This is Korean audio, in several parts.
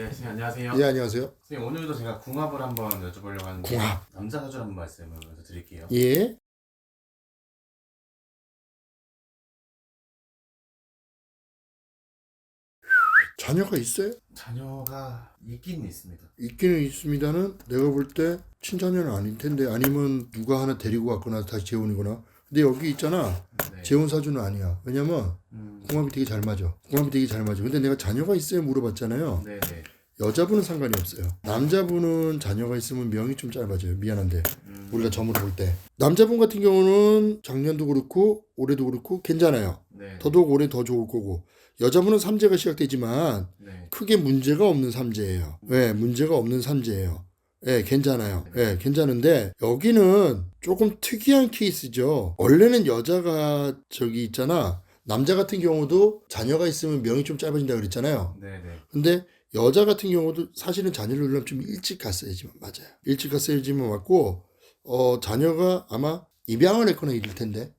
네, 선생님 안녕하세요. 예, 안녕하세요. 선생님 오늘도 제가 궁합을 한번 여쭤보려고 하는데 궁합. 남자 사주를 한번 말씀을 먼저 드릴게요. 예. 자녀가 있어요? 자녀가 있기는 있습니다. 있기는 있습니다는 내가 볼 때 친자녀는 아닐 텐데 아니면 누가 하나 데리고 왔거나 다시 재혼이거나 근데 여기 있잖아 네. 재혼 사주는 아니야. 왜냐면 음, 궁합이 되게 잘 맞아. 궁합이 되게 잘 맞아. 근데 내가 자녀가 있어요 물어봤잖아요. 네, 네. 여자분은 상관이 없어요. 남자분은 자녀가 있으면 명이 좀 짧아져요. 미안한데. 음, 우리가 점으로 볼 때. 남자분 같은 경우는 작년도 그렇고 올해도 그렇고 괜찮아요. 네. 더더욱 올해 더 좋을 거고. 여자분은 삼재가 시작되지만 네. 크게 문제가 없는 삼재예요. 예, 문제가 없는 삼재예요. 예, 괜찮아요. 예, 괜찮은데 여기는 조금 특이한 케이스죠. 원래는 여자가 저기 있잖아. 남자 같은 경우도 자녀가 있으면 명이 좀 짧아진다 그랬잖아요. 네, 네. 근데 여자 같은 경우도 사실은 자녀를 낳으려면 좀 일찍 갔어야지만 맞아요. 일찍 갔어야지만 맞고 어 자녀가 아마 입양을 했거나 이럴 텐데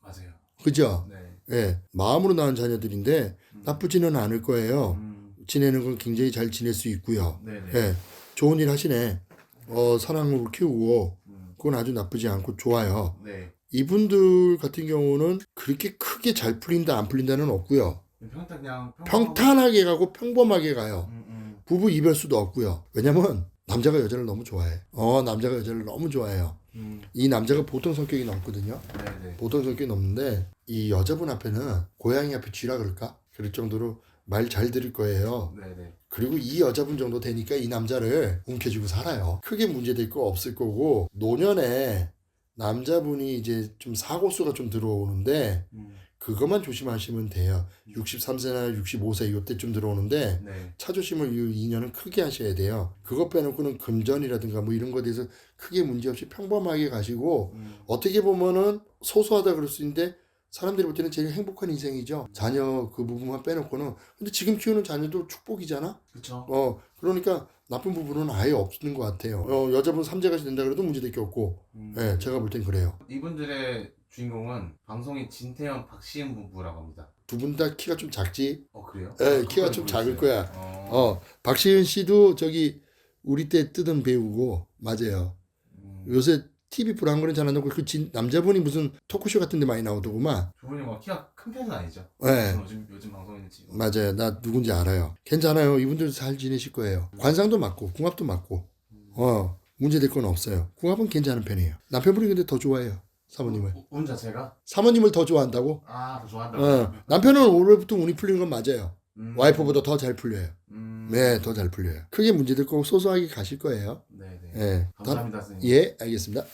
맞아요. 그죠? 네. 예, 마음으로 낳은 자녀들인데 음, 나쁘지는 않을 거예요. 음, 지내는 건 굉장히 잘 지낼 수 있고요. 네, 네. 예, 좋은 일 하시네. 어, 사랑으로 키우고 음, 그건 아주 나쁘지 않고 좋아요. 네. 이분들 같은 경우는 그렇게 크게 잘 풀린다 안 풀린다는 없고요. 평탄 그냥 평탄하게 가고 평범하게 가요. 음, 음, 부부 이별 수도 없고요. 왜냐면 남자가 여자를 너무 좋아해. 어, 남자가 여자를 너무 좋아해요. 음, 이 남자가 보통 성격이 넘거든요. 네, 네. 보통 성격이 넘는데 이 여자분 앞에는 고양이 앞에 쥐라 그럴까? 그럴 정도로 말 잘 들을 거예요. 네, 네. 그리고 이 여자분 정도 되니까 이 남자를 움켜쥐고 살아요. 크게 문제될 거 없을 거고 노년에 남자분이 이제 좀 사고수가 좀 들어오는데 음, 그것만 조심하시면 돼요. 63세나 65세 이때쯤 들어오는데 네. 차 조심을 이 2년은 크게 하셔야 돼요. 그것 빼놓고는 금전이라든가 뭐 이런 거에 대해서 크게 문제없이 평범하게 가시고 음, 어떻게 보면은 소소하다 그럴 수 있는데 사람들이 볼 때는 제일 행복한 인생이죠. 자녀 그 부분만 빼놓고는. 근데 지금 키우는 자녀도 축복이잖아. 그쵸. 어 그러니까 나쁜 부분은 아예 없는 것 같아요. 어 여자분 삼재가 된다 그래도 문제될 게 없고. 음. 예, 제가 볼 땐 그래요. 이분들의 주인공은 방송인 진태현 박시은 부부라고 합니다. 두 분 다 키가 좀 작지. 어 그래요? 예, 아, 키가 좀. 작을 거야. 어, 어 박시은 씨도 저기 우리 때 뜨던 배우고 맞아요. 음, 요새 TV 프로그램은 잘안 나오고 그 진, 남자분이 무슨 토크쇼 같은 데 많이 나오더구만. 저분이 뭐 키가 큰 편은 아니죠? 예. 요즘 요즘 방송인 지금. 맞아요. 나 누군지 알아요. 괜찮아요. 이분들 잘 지내실 거예요. 관상도 맞고 궁합도 맞고. 어 문제될 건 없어요. 궁합은 괜찮은 편이에요. 남편분이 근데 더 좋아해요. 사모님을. 운- 운 자체가 사모님을 더 좋아한다고? 아 더 좋아한다고. 어. 남편은 올해부터 운이 풀리는 건 맞아요. 음, 와이프보다 더 잘 풀려요. 음, 네, 더 잘 풀려요. 크게 문제될 거고 소소하게 가실 거예요. 네, 네. 예. 다- 감사합니다, 선생님. 예, 알겠습니다.